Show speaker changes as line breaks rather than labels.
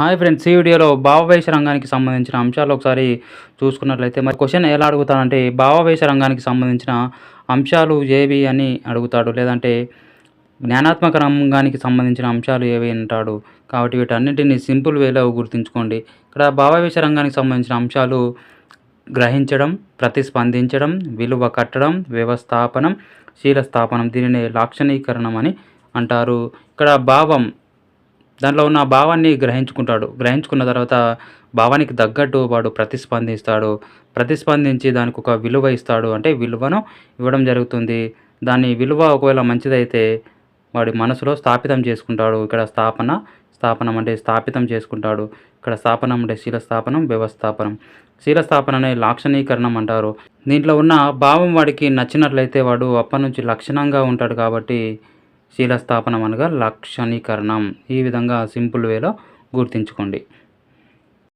Hi friends ఈ వీడియోలో భావవేశ రంగానికి సంబంధించిన అంశాలు ఒకసారి చూసుకున్నట్లయితే మరి క్వశ్చన్ ఎలా అడుగుతాడంటే భావవేశ రంగానికి సంబంధించిన అంశాలు ఏవి అని అడుగుతాడు. లేదంటే జ్ఞానాత్మక రంగానికి సంబంధించిన అంశాలు ఏవి అంటాడు. కాబట్టి వీటన్నిటిని సింపుల్ వేలో గుర్తుంచుకోండి. ఇక్కడ భావవేశ రంగానికి సంబంధించిన అంశాలు గ్రహించడం ప్రతిస్పందించడం విలువ కట్టడం వ్యవస్థాపనం శీలస్థాపనం దీనిని లాక్షణీకరణం అని అంటారు. ఇక్కడ భావం దాంట్లో ఉన్న భావాన్ని గ్రహించుకుంటాడు. గ్రహించుకున్న తర్వాత భావానికి తగ్గట్టు వాడు ప్రతిస్పందిస్తాడు. ప్రతిస్పందించి దానికి ఒక విలువ ఇస్తాడు. అంటే విలువను ఇవ్వడం జరుగుతుంది. దాని విలువ ఒకవేళ మంచిదైతే వాడి మనసులో స్థాపితం చేసుకుంటాడు. ఇక్కడ స్థాపన స్థాపనం అంటే స్థాపితం చేసుకుంటాడు. ఇక్కడ స్థాపనం అంటే శీలస్థాపనం వ్యవస్థాపనం. శీలస్థాపన అనే లాక్షణీకరణం అంటారు. దీంట్లో ఉన్న భావం వాడికి నచ్చినట్లయితే వాడు అప్పటి నుంచి లక్షణంగా ఉంటాడు కాబట్టి శీలస్థాపనం అనగా లక్షణీకరణం. ఈ విధంగా సింపుల్ వేలో గుర్తించుకోండి.